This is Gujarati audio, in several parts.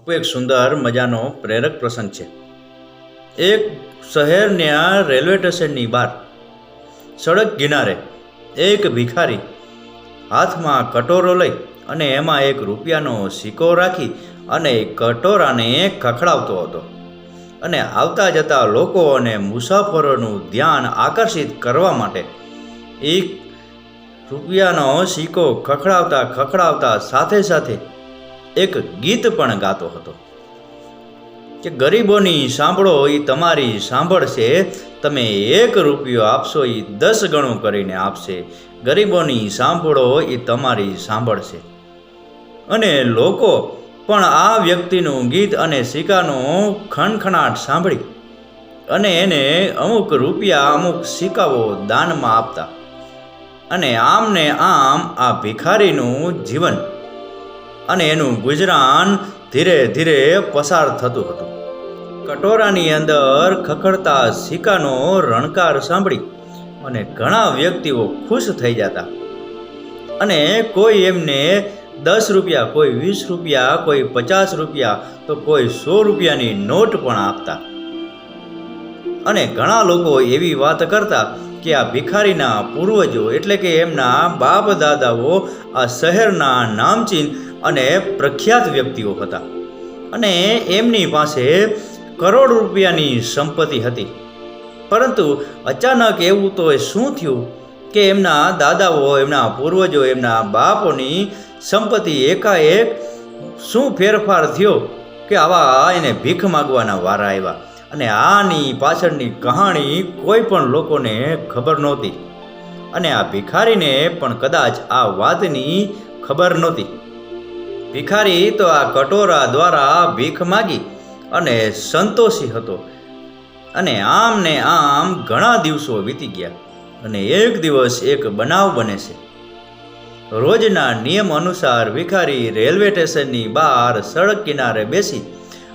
આપો એક સુંદર મજાનો પ્રેરક પ્રસંગ છે. એક શહેરના રેલવે સ્ટેશનની બહાર, સડક કિનારે એક ભિખારી હાથમાં કટોરો લઈ અને એમાં એક રૂપિયાનો સિક્કો રાખી અને કટોરાને ખખડાવતો હતો. અને આવતા જતા લોકો અને મુસાફરોનું ધ્યાન આકર્ષિત કરવા માટે એક રૂપિયાનો સિક્કો ખખડાવતા ખખડાવતા સાથે સાથે એક ગીત પણ ગાતો હતો. કે ગરીબોની સાંભળો એ તમારી સાંભળશે. તમે એક રૂપિયો આપશો એ દસ ગણું કરીને આપશે. ગરીબોની સાંભળો એ તમારી સાંભળશે. અને લોકો પણ આ વ્યક્તિનું ગીત અને સિક્કાનો ખણખણાટ સાંભળી અને એને અમુક રૂપિયા, અમુક સિક્કાઓ દાનમાં આપતા. અને આમને આમ આ ભિખારીનું જીવન અને એનું ગુજરાન ધીરે ધીરે પસાર થતું હતું. કટોરાની અંદર ખખડતા સિક્કાનો રણકાર સાંભળી અને ઘણા વ્યક્તિઓ ખુશ થઈ જતા. અને કોઈ એમને દસ રૂપિયા, કોઈ વીસ રૂપિયા, કોઈ પચાસ રૂપિયા, તો કોઈ સો રૂપિયાની નોટ પણ આપતા. અને ઘણા લોકો એવી વાત કરતા કે આ ભિખારીના પૂર્વજો એટલે કે એમના બાપ દાદાઓ આ શહેરના નામચીન અને પ્રખ્યાત વ્યક્તિઓ હતા. અને એમની પાસે કરોડ રૂપિયાની સંપત્તિ હતી. પરંતુ અચાનક એવું તો એ શું થયું કે એમના દાદાઓ, એમના પૂર્વજો, એમના બાપોની સંપત્તિ એકાએક શું ફેરફાર થયો કે આવા એને ભીખ માગવાના વારા આવ્યા? અને આની પાછળની કહાણી કોઈ પણ લોકોને ખબર નહોતી. અને આ ભિખારીને પણ કદાચ આ વાતની ખબર નહોતી. ભિખારી તો આ કટોરા દ્વારા ભીખ માગી અને સંતોષી હતો. અને આમ ને આમ ઘણા દિવસો વીતી ગયા અને એક દિવસ એક બનાવ બને છે. રોજના નિયમ અનુસાર ભિખારી રેલવે સ્ટેશનની બહાર સડક કિનારે બેસી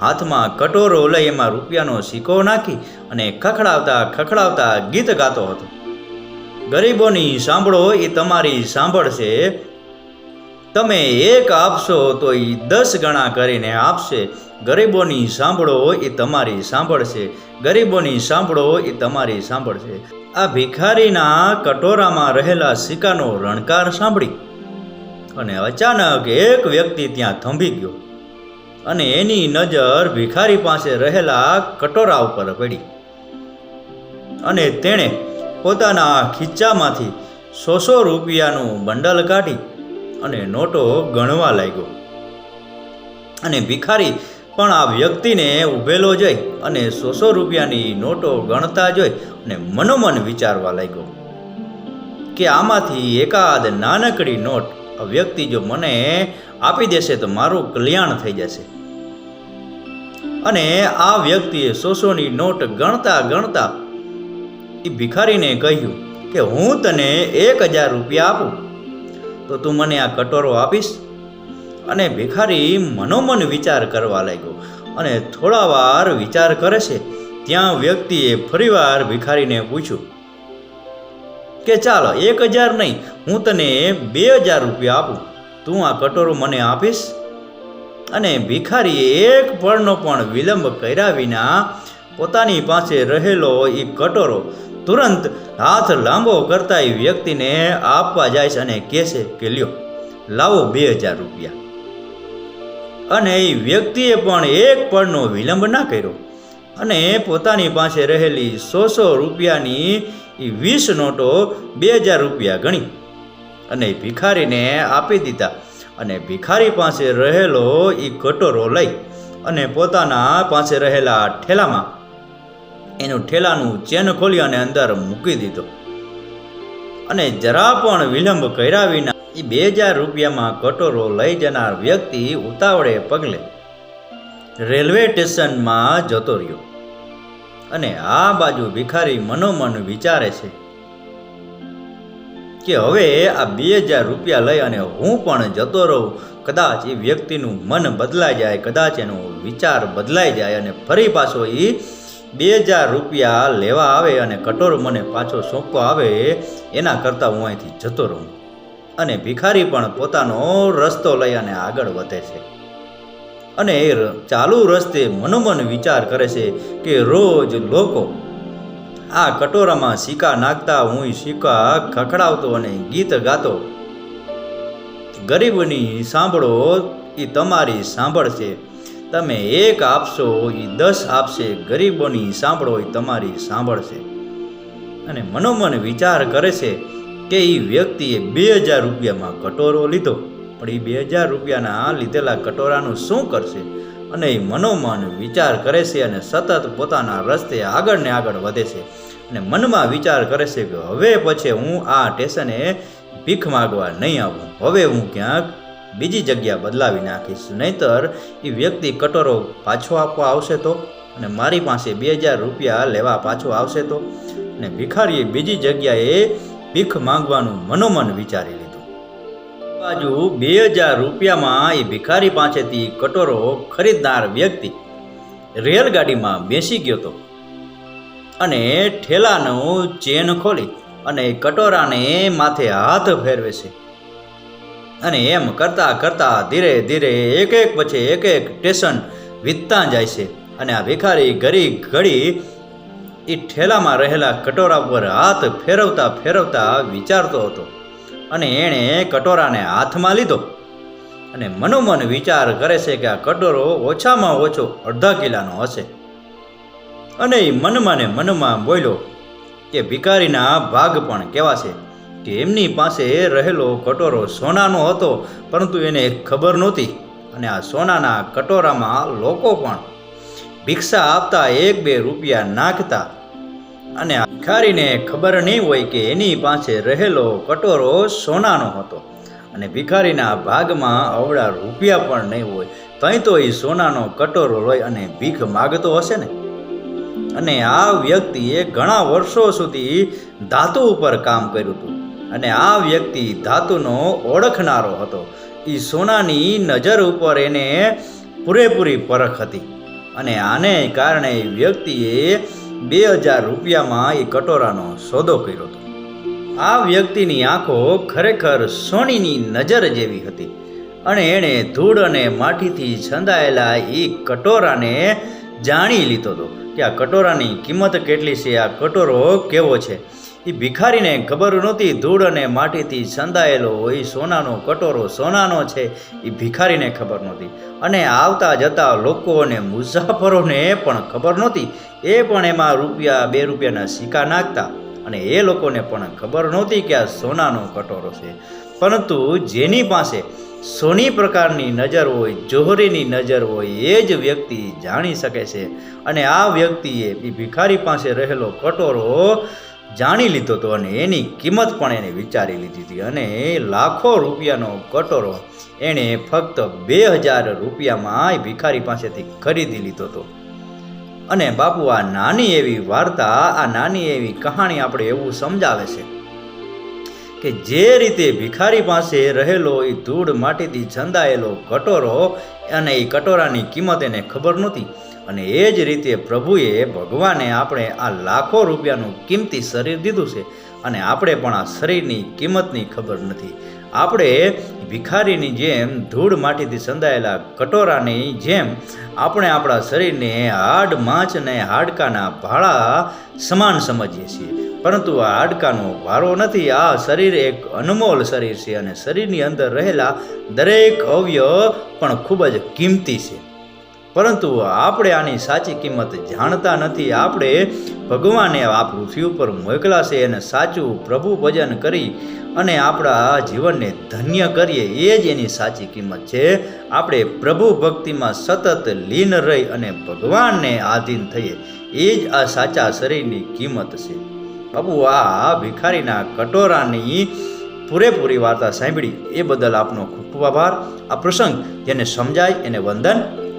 હાથમાં કટોરો લઈ એમાં રૂપિયાનો સિક્કો નાખી અને ખખડાવતા ખખડાવતા ગીત ગાતો હતો. ગરીબોની સાંભળો એ તમારી સાંભળશે તમે એક આપશો તો એ દસ ગણા કરીને આપશે. ગરીબોની સાંભળો એ તમારી સાંભળશે. ગરીબોની સાંભળો એ તમારી સાંભળશે. આ ભિખારીના કટોરામાં રહેલા સિક્કાનો રણકાર સાંભળી. અને અચાનક એક વ્યક્તિ ત્યાં થંભી ગયો. અને એની નજર ભિખારી પાસે રહેલા કટોરા ઉપર પડી. અને તેણે પોતાના ખીચ્ચામાંથી સો સો રૂપિયાનું બંડલ કાઢી અને નોટો ગણવા લાગ્યો. અને ભિખારી પણ આ વ્યક્તિને ઊભેલો જોઈ અને સો સો રૂપિયાની નોટો ગણતા જોઈ અને મનોમન વિચારવા લાગ્યો કે આમાંથી એકાદ નાનકડી નોટ આ વ્યક્તિ જો મને આપી દેશે તો મારું કલ્યાણ થઈ જશે. અને આ વ્યક્તિએ સોસોની નોટ ગણતા ગણતા એ ભિખારીને કહ્યું કે હું તને એક હજાર રૂપિયા આપું. તો તું મને આ કટોરો આપીશ? અને ભિખારી મનોમન વિચાર કરવા લાગ્યો અને થોડા વાર વિચાર કરે છે, ત્યાં વ્યક્તિએ ફરીવાર ભિખારીને પૂછ્યું, કે ચાલો, એક હજાર નહીં, હું તને બે હજાર રૂપિયા આપું. તું આ કટોરો મને આપીશ? અને ભિખારીએ એક પળનો પણ વિલંબ કર્યા વિના પોતાની પાસે રહેલો એ કટોરો તુરંત હાથ લાંબો કરતા એ વ્યક્તિને આપવા જાય છે અને કહેશે કે, લ્યો, લાવો બે હજાર રૂપિયા. અને એ વ્યક્તિએ પણ એક પળનો વિલંબ ના કર્યો અને પોતાની પાસે રહેલી સો સો રૂપિયાની એ વીસ નોટો બે હજાર રૂપિયા ગણી અને એ ભિખારીને આપી દીધા અને ભિખારી પાસે રહેલો એ કટોરો લઈ અને પોતાના પાસે રહેલા ઠેલામાં એનું ઠેલાનું ચેન ખોલી અને અંદર મૂકી દીધો. અને જરા પણ વિલંબ કર્યા વિના એ બે હજાર રૂપિયામાં કટોરો લઈ જનાર વ્યક્તિ ઉતાવળે પગલે રેલવે સ્ટેશનમાં જતો રહ્યો. અને આ બાજુ ભિખારી મનોમન વિચારે છે કે હવે આ બે હજાર રૂપિયા લઈ અને હું પણ જતો રહું. કદાચ એ વ્યક્તિનું મન બદલાઈ જાય, કદાચ એનો વિચાર બદલાઈ જાય અને ફરી પાછો એ બે હજાર રૂપિયા લેવા આવે અને કટોરો મને પાછો સોંપવા આવે, એના કરતાં હું અહીંથી જતો રહું. અને ભિખારી પણ પોતાનો રસ્તો લઈ અને આગળ વધે છે. અને એ ચાલુ રસ્તે મનોમન વિચાર કરે છે કે રોજ લોકો આ કટોરામાં સિક્કા નાખતા, હું સિક્કા ખખડાવતો અને ગીત ગાતો. ગરીબની સાંભળો એ તમારી સાંભળશે. તમે એક આપશો એ દસ આપશે, ગરીબોની સાંભળો એ તમારી સાંભળશે. અને મનોમન વિચાર કરે છે કે એ વ્યક્તિએ બે હજાર રૂપિયામાં કટોરો લીધો. પણ એ બે હજાર રૂપિયાના લીધેલા કટોરાનું શું કરશે? અને એ મનોમન વિચાર કરે છે અને સતત પોતાના રસ્તે આગળ ને આગળ વધે છે. અને મનમાં વિચાર કરે છે કે હવે પછી હું આ સ્ટેશને ભીખ માગવા નહીં આવું. હવે હું ક્યાંક બીજી જગ્યા બદલાવી નાખીશ. નહીતર એ વ્યક્તિ કટોરો પાછો આપવા આવશે તો? અને મારી પાસે બે હજાર રૂપિયા લેવા પાછો આવશે તો? અને ભિખારીએ બીજી જગ્યાએ ભીખ માંગવાનું મનોમન વિચારી લીધું. બાજુ બે હજાર રૂપિયામાં એ ભિખારી પાસેથી કટોરો ખરીદનાર વ્યક્તિ રેલગાડીમાં બેસી ગયો હતો અને ઠેલાનું ચેન ખોલી અને કટોરાને માથે હાથ ફેરવે છે. અને એમ કરતાં કરતાં ધીરે ધીરે એક એક પછી એક એક સ્ટેશન વીતતા જાય છે. અને આ ભિખારી ઘડી ઘડી એ ઠેલામાં રહેલા કટોરા પર હાથ ફેરવતા ફેરવતા વિચારતો હતો. અને એણે કટોરાને હાથમાં લીધો. અને મનોમન વિચાર કરે છે કે આ કટોરો ઓછામાં ઓછો અડધા કિલાનો હશે. અને એ મનમાં ને મનમાં બોલ્યો કે ભિખારીના ભાગ પણ કેવા છે? કે એમની પાસે રહેલો કટોરો સોનાનો હતો, પરંતુ એને ખબર નહોતી. અને આ સોનાના કટોરામાં લોકો પણ ભિક્ષા આપતા એક બે રૂપિયા નાખતા. અને ભિખારીને ખબર નહીં હોય કે એની પાસે રહેલો કટોરો સોનાનો હતો. અને ભિખારીના ભાગમાં અવળા રૂપિયા પણ નહીં હોય. તઈ તો એ સોનાનો કટોરો લઈ અને ભીખ માગતો હશે ને? અને આ વ્યક્તિએ ઘણા વર્ષો સુધી ધાતુ ઉપર કામ કર્યું હતું. અને આ વ્યક્તિ ધાતુનો ઓળખનારો હતો. એ સોનાની નજર ઉપર એને પૂરેપૂરી પરખ હતી. અને આને કારણે વ્યક્તિએ બે હજાર રૂપિયામાં એ કટોરાનો સોદો કર્યો હતો. આ વ્યક્તિની આંખો ખરેખર સોનીની નજર જેવી હતી. અને એણે ધૂળ અને માટીથી છંદાયેલા એ કટોરાને જાણી લીધો હતો કે આ કટોરાની કિંમત કેટલી છે, આ કટોરો કેવો છે. એ ભિખારીને ખબર નહોતી, ધૂળ અને માટીથી સંધાયેલો એ સોનાનો કટોરો સોનાનો છે એ ભિખારીને ખબર નહોતી. અને આવતા જતા લોકો અને મુસાફરોને પણ ખબર નહોતી. એ પણ એમાં રૂપિયા, બે રૂપિયાના સિક્કા નાખતા અને એ લોકોને પણ ખબર નહોતી કે આ સોનાનો કટોરો છે. પરંતુ જેની પાસે સોની પ્રકારની નજર હોય, જોહરીની નજર હોય, એ જ વ્યક્તિ જાણી શકે છે. અને આ વ્યક્તિએ ભિખારી પાસે રહેલો કટોરો જાણી લીધો હતો અને એની કિંમત પણ એને વિચારી લીધી હતી. અને લાખો રૂપિયાનો કટોરો એણે ફક્ત બે હજાર રૂપિયામાં ભિખારી પાસેથી ખરીદી લીધો હતો. અને બાપુ, આ નાની એવી વાર્તા, આ નાની એવી કહાણી આપણે એવું સમજાવે છે. કે જે રીતે ભિખારી પાસે રહેલો એ ધૂળ માટીથી છંદાયેલો કટોરો અને એ કટોરાની કિંમત એને ખબર નહોતી. અને એ જ રીતે પ્રભુએ ભગવાને આપણે આ લાખો રૂપિયાનું કિંમતી શરીર દીધું છે અને આપણે પણ આ શરીરની કિંમતની ખબર નથી. આપણે ભિખારીની જેમ ધૂળ માટીથી સંધાયેલા કટોરાની જેમ આપણે આપણા શરીરને હાડ માંચ અને હાડકાના ભાડા સમાન સમજીએ છીએ. પરંતુ આ હાડકાનો ભારો નથી, આ શરીર એક અનમોલ શરીર છે અને શરીરની અંદર રહેલા દરેક અવયવ પણ ખૂબ જ કિંમતી છે. પરંતુ આપણે આની સાચી કિંમત જાણતા નથી. આપણે ભગવાને આ પૃથ્વી ઉપર મોકલા છે અને સાચું પ્રભુ ભજન કરી અને આપણા જીવનને ધન્ય કરીએ. એ જ એની સાચી કિંમત છે. આપણે પ્રભુ ભક્તિમાં સતત લીન રહી અને ભગવાનને આધીન થઈએ. એ જ આ સાચા શરીરની કિંમત છે. બાબુ આ ભિખારીના કટોરાની પૂરેપૂરી વાર્તા સાંભળી. એ બદલ આપનો ખૂબ આભાર. આ પ્રસંગ જેને સમજાય, એને વંદન.